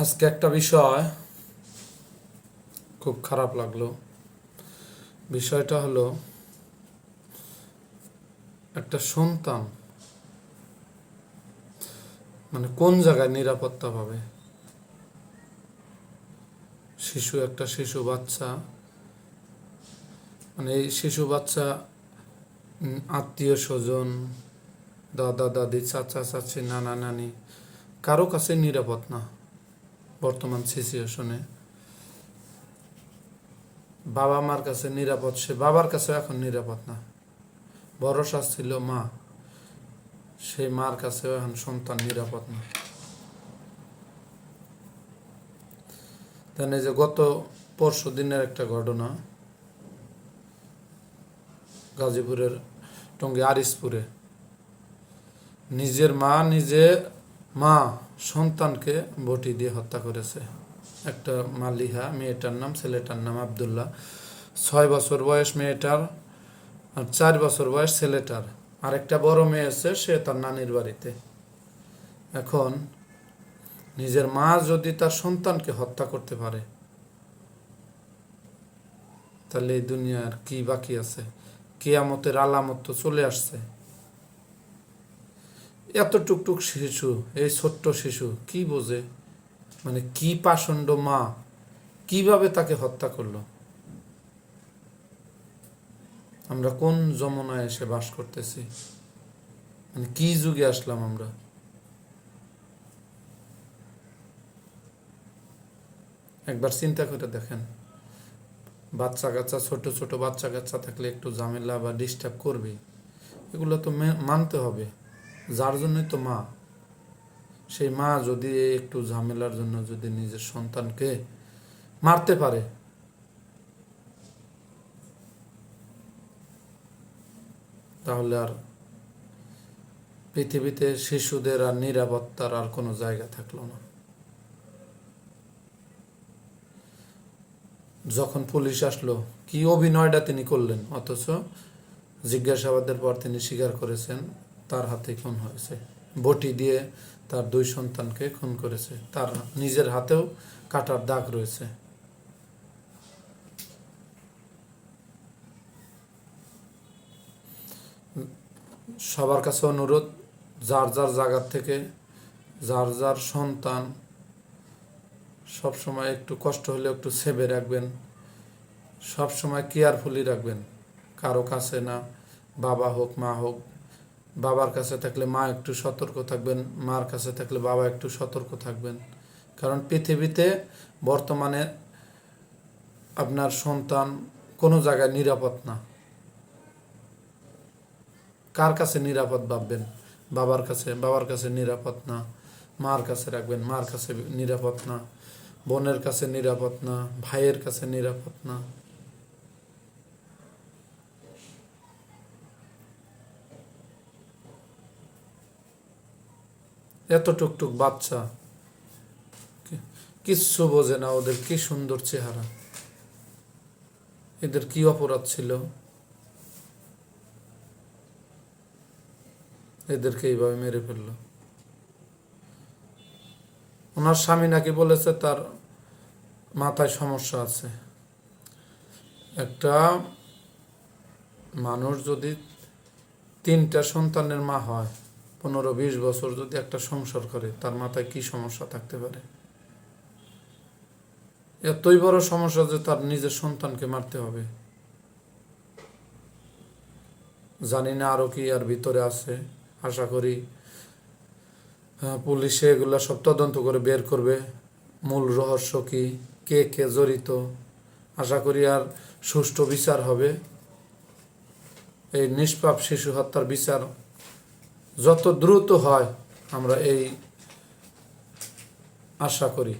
আজকে একটা বিষয় খুব খারাপ লাগল। বিষয়টা হলো, একটা সন্তান মানে কোন জায়গায় নিরাপত্তা পাবে? শিশু, একটা শিশু, বাচ্চা মানে এই শিশু, বাচ্চা আত্মীয় স্বজন, দাদা, দাদি, চাচা, চাচি, নানা, নানি, কারও কাছে নিরাপদ না। বর্তমান সিচুয়েশনে বাবা মার কাছে নিরাপদ, সে বাবার কাছে এখন নিরাপদ না। ভরসা ছিল মা, সেই মার কাছেও এখন সন্তান নিরাপদ না। এই যে গত পরশু দিনের একটা ঘটনা, গাজীপুরের টঙ্গী আরিসপুরে নিজের মা নিজে মা সন্তানকে বটি দিয়ে হত্যা করেছে। একটা মালিহা মেয়েটার নাম, ছেলেটার নাম আবদুল্লাহ। ছয় বছর বয়স মেয়েটার আর চার বছর বয়স ছেলেটার। আর একটা বড় মেয়ে আছে, সে তার নানির বাড়িতে। এখন নিজের মা যদি তার সন্তানকে হত্যা করতে পারে, তাহলে এই দুনিয়ার কি বাকি আছে? কেয়ামতের আলামত তো চলে আসছে। এত টুকটুক শিশু, এই ছোট্ট শিশু, কি বোঝে? মানে কি পাষণ্ড মা? কীভাবে তাকে হত্যা করল? আমরা কোন যমুনায় এসে বাস করতেছি? মানে কি যুগে আসলাম আমরা? একবার চিন্তা করে দেখেন। বাচ্চা কাচ্চা, ছোট ছোট বাচ্চা কাচ্চা থাকলে একটু ঝামেলা বা ডিস্টার্ব করবে এগুলো তো মানতে হবে। যার জন্যই তো মা, সেই মা যদি একটু ঝামেলার জন্য যদি নিজের সন্তানকে মারতে পারে। তাহলে আর পৃথিবীতে শিশুদের আর নিরাপত্তার আর কোনো জায়গা থাকল না। যখন পুলিশ আসলো, কি অভিনয়টা তিনি করলেন? অথচ জিজ্ঞাসাবাদের পর তিনি স্বীকার করেছেন তার হাতে খুন হয়েছে। বটি দিয়ে তার দুই সন্তানকে খুন করেছে। তার নিজের হাতেও কাটার দাগ রয়েছে। সবার কাছে অনুরোধ, যার যার জায়গার থেকে যার যার সন্তান সব সময় একটু কষ্ট হলে একটু সেভে রাখবেন, সব সময় কেয়ারফুলি রাখবেন। কারও কাছে না, বাবা হোক, মা হোক বাবার কাছে থাকলে মা একটু সতর্ক থাকবেন, মার কাছে থাকলে বাবা একটু সতর্ক থাকবেন। কারণ পৃথিবীতে বর্তমানে আপনার সন্তান কোনো জায়গায় নিরাপদ না। কার কাছে নিরাপদ ভাববেন? বাবার কাছে বাবার কাছে নিরাপদ না। মার কাছে রাখবেন, মার কাছে নিরাপদ না। বোনের কাছে নিরাপদ না, ভাইয়ের কাছে নিরাপদ না। এত টুকটুক বাচ্চা। কিচ্ছু বোঝে না ওদের কি সুন্দর চেহারা। এদের কি অপরাধ ছিল? এদেরকে এইভাবে মেরে ফেলল। ওনার স্বামী নাকি বলেছে তার মাথায় সমস্যা আছে। একটা মানুষ যদি তিনটা সন্তানের মা হয় পনেরো বিশ বছর যদি একটা সংসার করে, তার মাথায় কি সমস্যা থাকতে পারে? এতই বড় সমস্যা যে তার নিজের সন্তানকে মারতে হবে। জানি না আরও কি আর ভিতরে আছে। আশা করি পুলিশে এগুলা সব তদন্ত করে বের করবে। মূল রহস্য কি? কে কে জড়িত? আশা করি আর সুষ্ঠু বিচার হবে। এই নিষ্পাপ শিশু হত্যার বিচার যত দ্রুত হয় আমরা এই আশা করি।